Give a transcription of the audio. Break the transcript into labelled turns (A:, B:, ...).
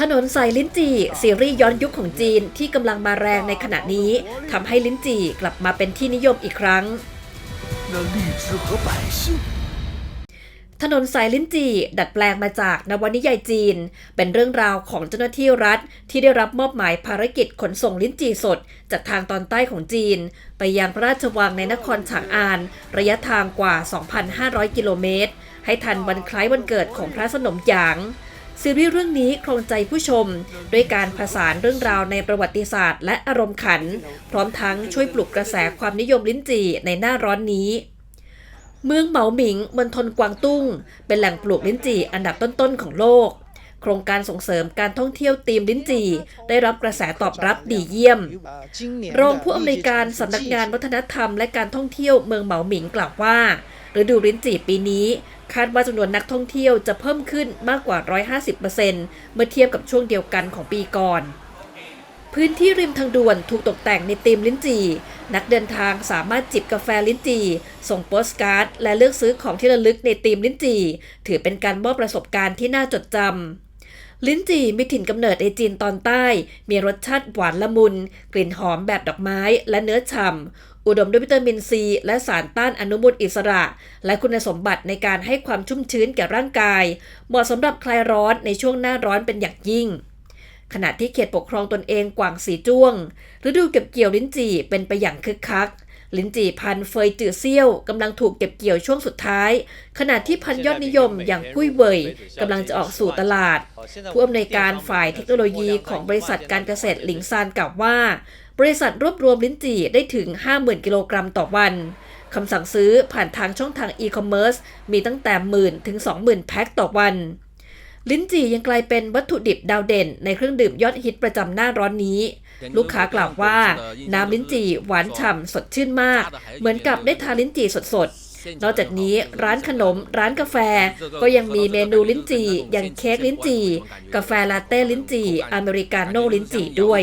A: ถนนสายลิ้นจี่ซีรีส์ย้อนยุคของจีนที่กำลังมาแรงในขณะนี้ทำให้ลิ้นจี่กลับมาเป็นที่นิยมอีกครั้ง ถนนสายลิ้นจี่ดัดแปลงมาจากนวนิยายจีน เป็นเรื่องราวของเจ้าหน้าที่รัฐ ที่ได้รับมอบหมายภารกิจขนส่งลิ้นจี่สด จากทางตอนใต้ของจีน ไปยังพระราชวังในนครฉางอาน ระยะทางกว่า 2,500 กิโลเมตร ให้ทันวันคล้ายวันเกิดของพระสนมหยาง ซีรีส์เรื่องนี้ครองใจผู้ชม ด้วยการผสานเรื่องราวในประวัติศาสตร์ และอารมณ์ขัน พร้อมทั้งช่วยปลุกกระแสความนิยมลิ้นจี่ในหน้าร้อนนี้ เมืองเหมาหมิงมณฑลกวางตุ้ง เป็นแหล่งปลูกลิ้นจี่อันดับต้นๆของโลก โครงการส่งเสริมการท่องเที่ยวตีมลิ้นจี่ ได้รับกระแสตอบรับดีเยี่ยม รองผู้อำนวยการสำนักงานวัฒนธรรมและการท่องเที่ยวเมืองเหมาหมิงกล่าวว่าฤดูลิ้นจี่ปีนี้ คาดว่าจำนวนนักท่องเที่ยวจะเพิ่มขึ้นมากกว่า 150%เมื่อเทียบกับช่วงเดียวกันของปีก่อน พื้นที่ริมทางด่วนถูกตกแต่งในธีมลิ้นจี่ นักเดินทางสามารถจิบกาแฟลิ้นจี่ ส่งโปสการ์ด และเลือกซื้อของที่ระลึกในธีมลิ้นจี่ ถือเป็นการมอบประสบการณ์ที่น่าจดจำลิ้นจี่มีถิ่นกำเนิดในจีนตอนใต้ มีรสชาติหวานละมุน กลิ่นหอมแบบดอกไม้และเนื้อฉ่ำ อุดมด้วยวิตามินซี และสารต้านอนุมูลอิสระ และคุณสมบัติในการให้ความชุ่มชื้นแก่ร่างกาย เหมาะสำหรับคลายร้อนในช่วงหน้าร้อนเป็นอย่างยิ่ง ขณะที่เขตปกครองตนเองกวางสีจ้วงฤดูเก็บเกี่ยวลิ้นจี่เป็นไปอย่างคึกคัก ลิ้นจี่พันเฟยจือเซี่ยวกำลังถูกเก็บเกี่ยวช่วงสุดท้าย ขณะที่พันยอดนิยมอย่างกุ้ยเวยกำลังจะออกสู่ตลาด ผู้อำนวยการฝ่ายเทคโนโลยีของบริษัทการเกษตรหลิงซานกล่าวว่า บริษัทรวบรวมลิ้นจี่ได้ถึง 50,000 กิโลกรัมต่อวันคำสั่งซื้อผ่านทางช่องทางอีคอมเมิร์ซมีตั้งแต่หมื่นถึง 20,000 แพ็คต่อวัน ลิ้นจี่ยังกลายเป็นวัตถุดิบดาวเด่น ในเครื่องดื่มยอดฮิตประจำหน้าร้อนนี้ ลูกค้ากล่าวว่า น้ำลิ้นจี่หวานฉ่ำสดชื่นมาก เหมือนกับได้ทานลิ้นจี่สดๆ นอกจากนี้ร้านขนม ร้านกาแฟ ก็ยังมีเมนูลิ้นจี่ อย่างเค้กลิ้นจี่ กาแฟลาเต้ลิ้นจี่ อเมริกาโน่ลิ้นจี่ด้วย